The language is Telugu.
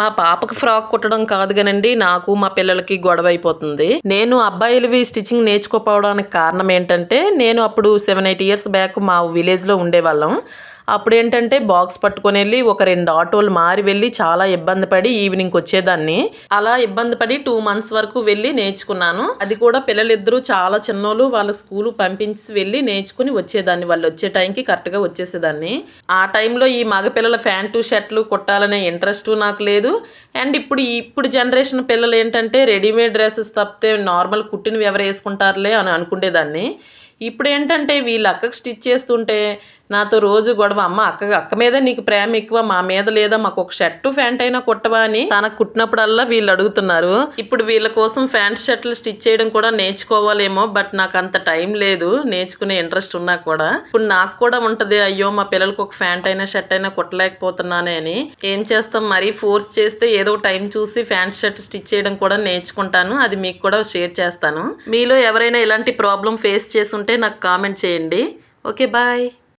మా పాపకి ఫ్రాక్ కుట్టడం కాదు కానండి నాకు మా పిల్లలకి గొడవ అయిపోతుంది. నేను అబ్బాయిలవి స్టిచ్చింగ్ నేర్చుకోపోవడానికి కారణం ఏంటంటే నేను అప్పుడు సెవెన్ ఎయిట్ ఇయర్స్ బ్యాక్ మా విలేజ్లో ఉండేవాళ్ళం. అప్పుడు ఏంటంటే బాక్స్ పట్టుకొని వెళ్ళి ఒక రెండు ఆటోలు మారి వెళ్ళి చాలా ఇబ్బంది పడి ఈవినింగ్ వచ్చేదాన్ని. అలా ఇబ్బంది పడి టూ మంత్స్ వరకు వెళ్ళి నేర్చుకున్నాను. అది కూడా పిల్లలిద్దరూ చాలా చిన్నోళ్ళు వాళ్ళ స్కూల్ పంపించి వెళ్ళి నేర్చుకుని వచ్చేదాన్ని. వాళ్ళు వచ్చే టైంకి కరెక్ట్గా వచ్చేసేదాన్ని. ఆ టైంలో ఈ మగపిల్లల ప్యాంటు షర్ట్లు కుట్టాలనే ఇంట్రెస్ట్ నాకు లేదు. అండ్ ఇప్పుడు ఇప్పుడు జనరేషన్ పిల్లలు ఏంటంటే రెడీమేడ్ డ్రెస్సెస్ తప్పితే నార్మల్ కుట్టినవి ఎవరు వేసుకుంటారులే అని అనుకునేదాన్ని ఇప్పుడు ఏంటంటే వీళ్ళు అక్కకు స్టిచ్ చేస్తుంటే నాతో రోజు గొడవ. అమ్మ అక్క అక్క మీద నీకు ప్రేమ ఎక్కువ మా మీద లేదా మాకు ఒక షర్టు ప్యాంట్ అయినా కుట్టవా అని తనకు కుట్టినప్పుడల్లా వీళ్ళు అడుగుతున్నారు. ఇప్పుడు వీళ్ళ కోసం ప్యాంట్ షర్ట్లు స్టిచ్ చేయడం కూడా నేర్చుకోవాలేమో బట్ నాకు అంత టైం లేదు. నేర్చుకునే ఇంట్రెస్ట్ ఉన్నా కూడా. ఇప్పుడు నాకు కూడా ఉంటది అయ్యో మా పిల్లలకు ఒక ప్యాంట్ అయినా షర్ట్ అయినా కుట్టలేకపోతున్నానే అని. ఏం చేస్తాం? మరీ ఫోర్స్ చేస్తే ఏదో టైం చూసి ప్యాంట్ షర్ట్ స్టిచ్ చేయడం కూడా నేర్చుకుంటాను. అది మీకు కూడా షేర్ చేస్తాను. మీలో ఎవరైనా ఇలాంటి ప్రాబ్లం ఫేస్ చేస్తుంటే నాకు కామెంట్ చేయండి. Okay bye.